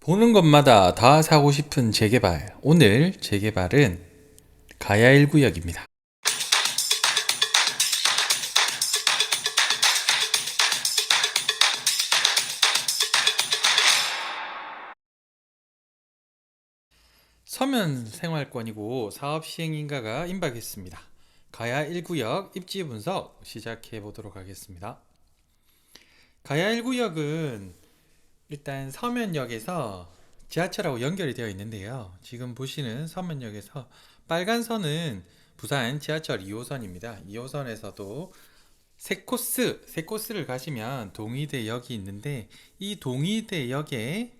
보는 것마다 다 사고 싶은 재개발. 오늘 재개발은 가야 1구역입니다. 서면 생활권이고 사업 시행 인가가 임박했습니다. 가야 1구역 입지 분석 시작해 보도록 하겠습니다. 가야 1구역은 일단 서면역에서 지하철하고 연결이 되어 있는데요. 지금 보시는 서면역에서 빨간 선은 부산 지하철 2호선입니다. 2호선에서도 세 코스, 세 코스를 가시면 동의대역이 있는데 이 동의대역에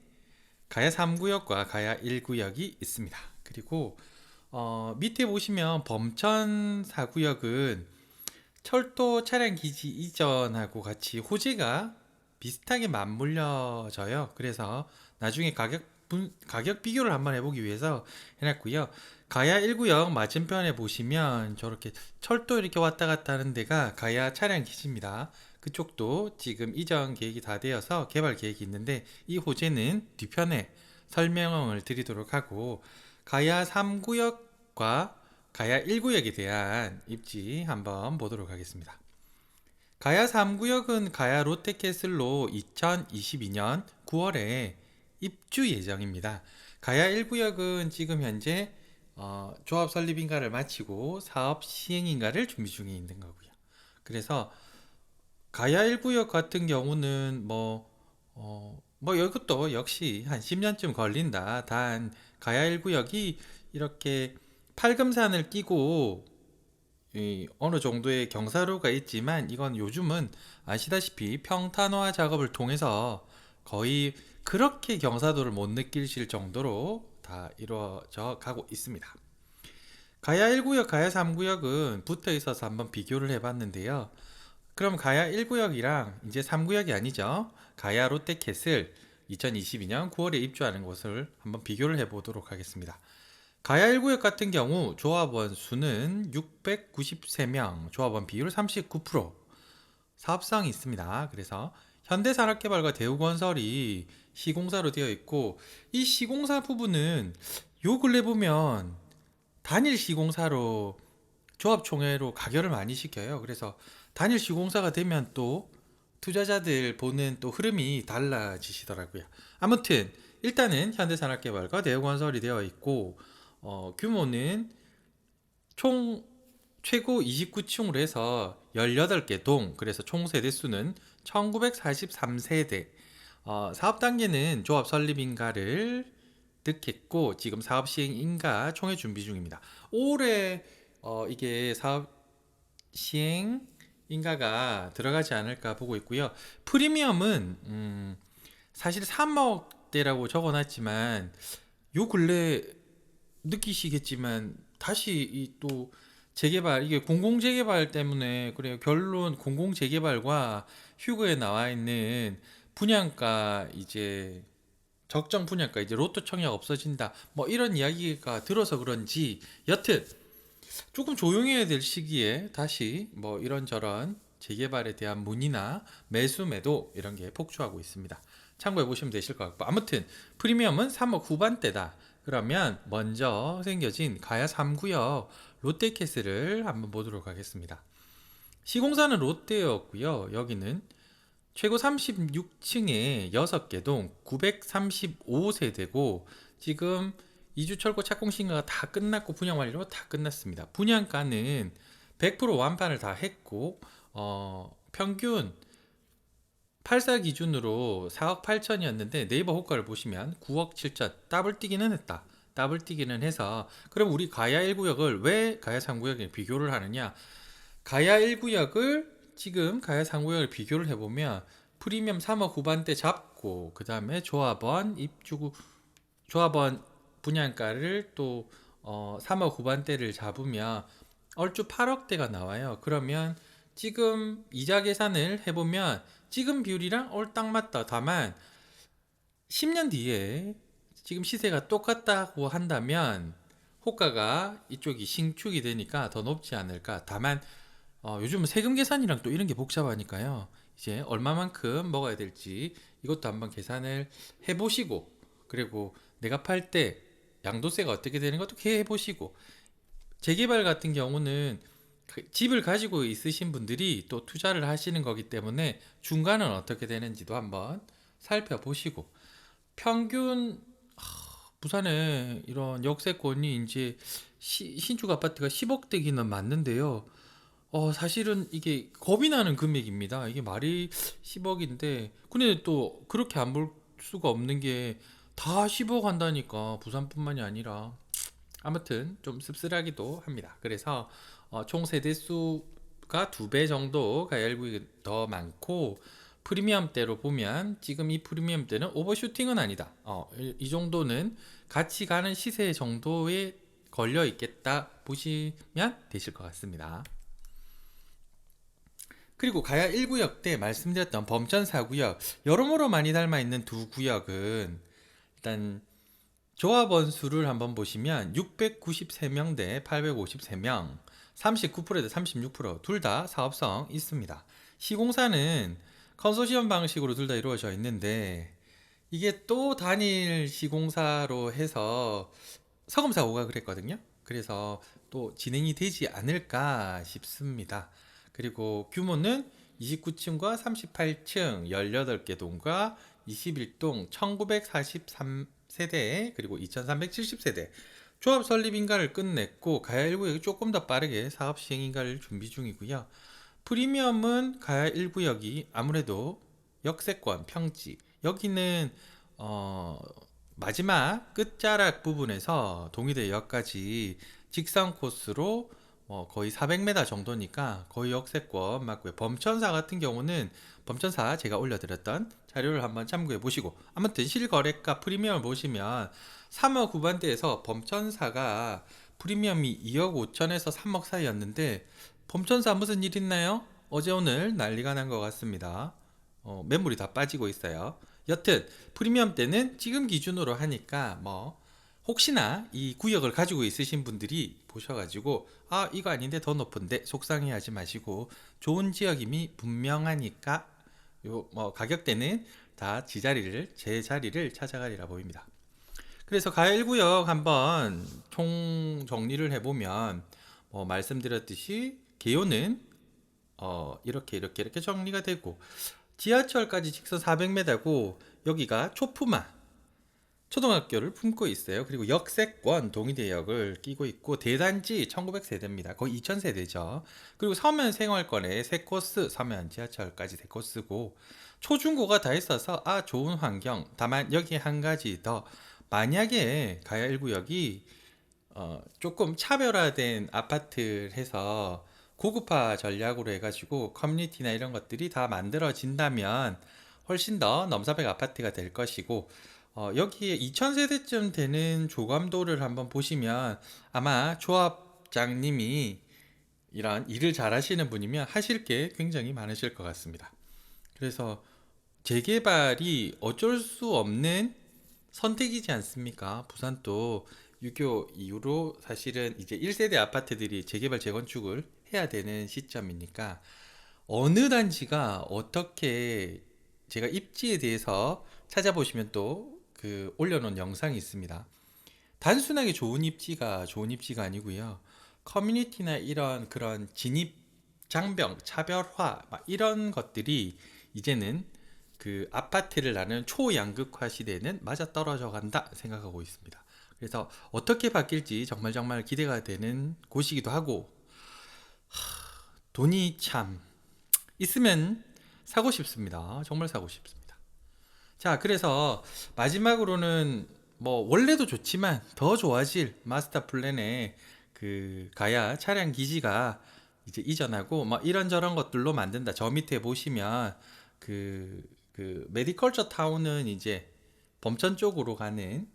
가야 3구역과 가야 1구역이 있습니다. 그리고 어, 밑에 보시면 범천 4구역은 철도 차량 기지 이전하고 같이 호재가 비슷하게 맞물려져요. 그래서 나중에 가격 분- 가격 비교를 한번 해보기 위해서 해놨고요. 가야 1구역 맞은편에 보시면 저렇게 철도 이렇게 왔다 갔다 하는 데가 가야 차량 기지입니다. 그쪽도 지금 이전 계획이 다 되어서 개발 계획이 있는데 이 호재는 뒤편에 설명을 드리도록 하고 가야 3구역과 가야 1구역에 대한 입지 한번 보도록 하겠습니다. 가야 3구역은 가야 롯데캐슬로 2022년 9월에 입주 예정입니다. 가야 1구역은 지금 현재 어, 조합 설립 인가를 마치고 사업 시행 인가를 준비 중에 있는 거고요. 그래서 가야 1구역 같은 경우는 뭐, 어, 뭐 이것도 역시 한 10년쯤 걸린다. 단 가야 1구역이 이렇게 팔금산을 끼고 이 어느 정도의 경사로가 있지만 이건 요즘은 아시다시피 평탄화 작업을 통해서 거의 그렇게 경사도를 못 느끼실 정도로 다 이루어져 가고 있습니다. 가야 1구역, 가야 3구역은 붙어 있어서 한번 비교를 해봤는데요. 그럼 가야 1구역이랑 이제 3구역이 아니죠. 가야 롯데캐슬 2022년 9월에 입주하는 곳을 한번 비교를 해보도록 하겠습니다. 가야 1구역 같은 경우 조합원 수는 693명, 조합원 비율 39%, 사업성이 있습니다. 그래서 현대산업개발과 대우건설이 시공사로 되어 있고 이 시공사 부분은 요 근래 보면 단일 시공사로 조합총회로 가결을 많이 시켜요. 그래서 단일 시공사가 되면 또 투자자들 보는 또 흐름이 달라지시더라고요. 아무튼 일단은 현대산업개발과 대우건설이 되어 있고 어, 규모는 총 최고 29층으로 해서 18개 동, 그래서 총 세대 수는 1943세대. 어, 사업 단계는 조합 설립 인가를 득했고 지금 사업 시행 인가 총회 준비 중입니다. 올해 어, 이게 사업 시행 인가가 들어가지 않을까 보고 있고요. 프리미엄은 음, 사실 3억대라고 적어놨지만 요 근래 느끼시겠지만 다시 이 또 재개발 이게 공공 재개발 때문에 그래요. 결론 공공 재개발과 휴거에 나와 있는 분양가 이제 적정 분양가 이제 로또 청약 없어진다. 뭐 이런 이야기가 들어서 그런지 여튼 조금 조용해야 될 시기에 다시 뭐 이런저런 재개발에 대한 문의나 매수 매도 이런 게 폭주하고 있습니다. 참고해 보시면 되실 것 같고 아무튼 프리미엄은 3억 후반대다. 그러면 먼저 생겨진 가야 3구역 롯데캐슬을 한번 보도록 하겠습니다. 시공사는 롯데였고요. 여기는 최고 36층에 6개 동 935세대고 지금 이주철고 착공신가가 다 끝났고 분양 완료 다 끝났습니다. 분양가는 100% 완판을 다 했고 어, 평균 84 기준으로 4억 8천이었는데 네이버 호가를 보시면 9억 7천 더블 뛰기는 했다. 더블 뛰기는 해서 그럼 우리 가야 1구역을 왜 가야 3구역에 비교를 하느냐? 가야 1구역을 지금 가야 3구역을 비교를 해보면 프리미엄 3억 후반대 잡고 그 다음에 조합원 입주 조합원 분양가를 또 어, 3억 후반대를 잡으면 얼추 8억대가 나와요. 그러면 지금 이자 계산을 해보면 지금 비율이랑 얼 딱 맞다. 다만 10년 뒤에 지금 시세가 똑같다고 한다면 호가가 이쪽이 신축이 되니까 더 높지 않을까. 다만 어, 요즘은 세금 계산이랑 또 이런 게 복잡하니까요. 이제 얼마만큼 먹어야 될지 이것도 한번 계산을 해보시고 그리고 내가 팔 때 양도세가 어떻게 되는 것도 계획해 보시고 재개발 같은 경우는 그 집을 가지고 있으신 분들이 또 투자를 하시는 거기 때문에 중간은 어떻게 되는지도 한번 살펴보시고 평균 하, 부산에 이런 역세권이 이제 시- 신축 아파트가 10억대기는 맞는데요. 어, 사실은 이게 겁이 나는 금액입니다. 이게 말이 10억인데, 근데 또 그렇게 안 볼 수가 없는 게 다 10억 한다니까 부산뿐만이 아니라 아무튼 좀 씁쓸하기도 합니다. 그래서 어, 총 세대 수가 두 배 정도 가열구이 더 많고 프리미엄대로 보면 지금 이 프리미엄대는 오버슈팅은 아니다. 어, 이, 이 정도는 같이 가는 시세 정도에 걸려 있겠다 보시면 되실 것 같습니다. 그리고 가야 1구역 때 말씀드렸던 범천 4구역 여러모로 많이 닮아 있는 두 구역은 일단 조합원 수를 한번 보시면 693명 대 853명 39%대 36%둘 다 사업성 있습니다. 시공사는 컨소시엄 방식으로 둘 다 이루어져 있는데 이게 또 단일 시공사로 해서 서금 사고가 그랬거든요. 그래서 또 진행이 되지 않을까 싶습니다. 그리고 규모는 29층과 38층 18개 동과 21동 1943 세대 그리고 2370세대 조합 설립 인가를 끝냈고 가야 1구역이 조금 더 빠르게 사업 시행 인가를 준비 중이고요. 프리미엄은 가야 1구역이 아무래도 역세권 평지 여기는 어 마지막 끝자락 부분에서 동의대역까지 직선 코스로 어, 거의 400m 정도니까 거의 역세권 맞고요. 범천사 같은 경우는 범천사 제가 올려드렸던 자료를 한번 참고해 보시고 아무튼 실거래가 프리미엄을 보시면 3억 후반대에서 범천사가 프리미엄이 2억 5천에서 3억 사이였는데 범천사 무슨 일 있나요? 어제 오늘 난리가 난 것 같습니다. 어, 매물이 다 빠지고 있어요. 여튼 프리미엄 때는 지금 기준으로 하니까 뭐 혹시나 이 구역을 가지고 있으신 분들이 보셔가지고 아 이거 아닌데 더 높은데 속상해하지 마시고 좋은 지역임이 분명하니까 요 뭐 가격대는 다 지자리를 제 자리를 찾아가리라 보입니다. 그래서 가야 1구역 한번 총 정리를 해보면 뭐 말씀드렸듯이 개요는 어 이렇게 이렇게 이렇게 정리가 되고 지하철까지 직선 400m고 여기가 초품화 초등학교를 품고 있어요. 그리고 역세권 동의대역을 끼고 있고 대단지 1900세대입니다. 거의 2000세대죠. 그리고 서면 생활권에 세 코스, 서면 지하철까지 세 코스고 초중고가 다 있어서 아 좋은 환경. 다만 여기 한 가지 더 만약에 가야 1구역이 어, 조금 차별화된 아파트를 해서 고급화 전략으로 해가지고 커뮤니티나 이런 것들이 다 만들어진다면 훨씬 더 넘사벽 아파트가 될 것이고 어, 여기에 2000세대쯤 되는 조감도를 한번 보시면 아마 조합장님이 이런 일을 잘 하시는 분이면 하실 게 굉장히 많으실 것 같습니다. 그래서 재개발이 어쩔 수 없는 선택이지 않습니까? 부산 또 유교 이후로 사실은 이제 1세대 아파트들이 재개발 재건축을 해야 되는 시점이니까 어느 단지가 어떻게 제가 입지에 대해서 찾아보시면 또 그 올려놓은 영상이 있습니다. 단순하게 좋은 입지가 좋은 입지가 아니고요. 커뮤니티나 이런 그런 진입 장벽, 차별화 막 이런 것들이 이제는 그 아파트를 나는 초양극화 시대는 맞아 떨어져 간다 생각하고 있습니다. 그래서 어떻게 바뀔지 정말 정말 기대가 되는 곳이기도 하고 하, 돈이 참 있으면 사고 싶습니다. 정말 사고 싶습니다. 자, 그래서 마지막으로는 뭐 원래도 좋지만 더 좋아질 마스터 플랜에 그 가야 차량 기지가 이제 이전하고 뭐 이런저런 것들로 만든다. 저 밑에 보시면 그, 그 메디컬처 타운은 이제 범천 쪽으로 가는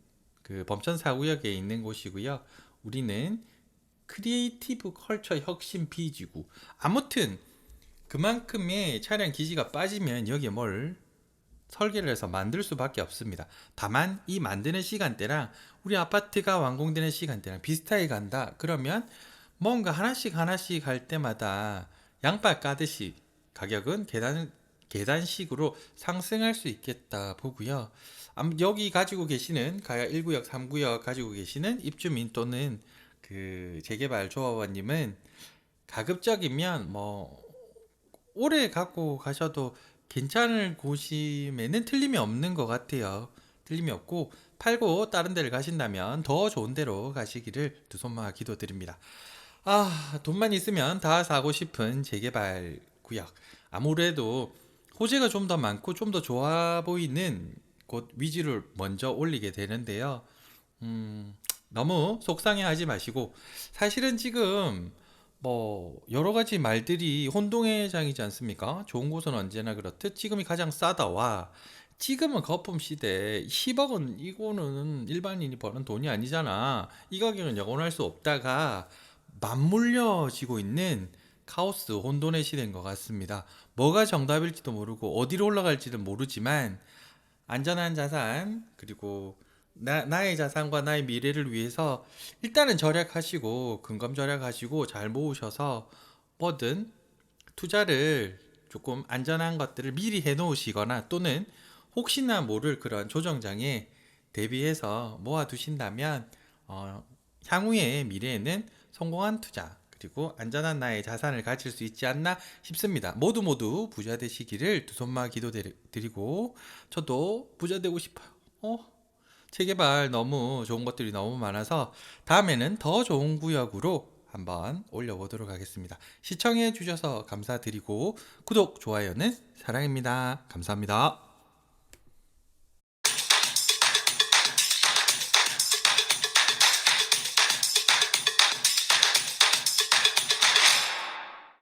그 범천 사구역에 있는 곳이고요. 우리는 크리에이티브 컬처 혁신 비지구. 아무튼 그만큼의 차량 기지가 빠지면 여기에 뭘 설계를 해서 만들 수밖에 없습니다. 다만 이 만드는 시간대랑 우리 아파트가 완공되는 시간대랑 비슷하게 간다. 그러면 뭔가 하나씩 하나씩 할 때마다 양발 까듯이 가격은 계단 계단식으로 상승할 수 있겠다 보고요. 암- 여기 가지고 계시는 가야 1구역, 3구역 가지고 계시는 입주민 또는 그 재개발 조합원님은 가급적이면 뭐 오래 갖고 가셔도 괜찮을 곳이면은 틀림이 없는 것 같아요. 틀림이 없고 팔고 다른 데를 가신다면 더 좋은 데로 가시기를 두 손만 기도드립니다. 아, 돈만 있으면 다 사고 싶은 재개발 구역. 아무래도 호재가 좀 더 많고 좀 더 좋아 보이는 곳 위주를 먼저 올리게 되는데요. 음, 너무 속상해하지 마시고 사실은 지금 뭐 여러 가지 말들이 혼동회장이지 않습니까? 좋은 곳은 언제나 그렇듯 지금이 가장 싸다와 지금은 거품 시대 10억은 이거는 일반인이 버는 돈이 아니잖아. 이 가격은 영원할 수 없다가 맞물려지고 있는 카오스 혼돈의 시대인 것 같습니다. 뭐가 정답일지도 모르고 어디로 올라갈지는 모르지만 안전한 자산 그리고 나, 나의 자산과 나의 미래를 위해서 일단은 절약하시고 근검 절약하시고 잘 모으셔서 뭐든 투자를 조금 안전한 것들을 미리 해 놓으시거나 또는 혹시나 모를 그런 조정장에 대비해서 모아 두신다면 어, 향후의 미래에는 성공한 투자 그리고 안전한 나의 자산을 가질 수 있지 않나 싶습니다. 모두 모두 부자 되시기를 두 손마 기도드리고 저도 부자 되고 싶어요. 어? 재개발 너무 좋은 것들이 너무 많아서 다음에는 더 좋은 구역으로 한번 올려보도록 하겠습니다. 시청해 주셔서 감사드리고 구독, 좋아요는 사랑입니다. 감사합니다.